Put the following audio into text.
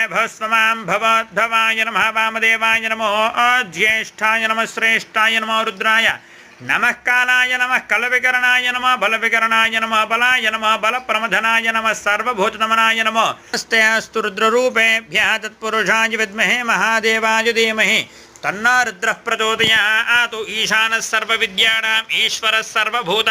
ज्ञात भय भस्वमां भवद्भवाय नमः वामदेवाय नमो ज्येष्ठाय नमः श्रेष्ठाय नमो रुद्राय नमः कालाय नमः कलविकरणाय नमः बलविकरणाय नमः बलाय नमः बलप्रमथनाय नमः सर्वभूतनमनाय नमः नमस्ते अस्तु रुद्ररूपेभ्यः तत्पुरुषाय विद्महे महादेवाय धीमहि तन्नो रुद्रः प्रचोदयात्। ईशानः सर्वविद्यानाम् ईश्वरः सर्वभूता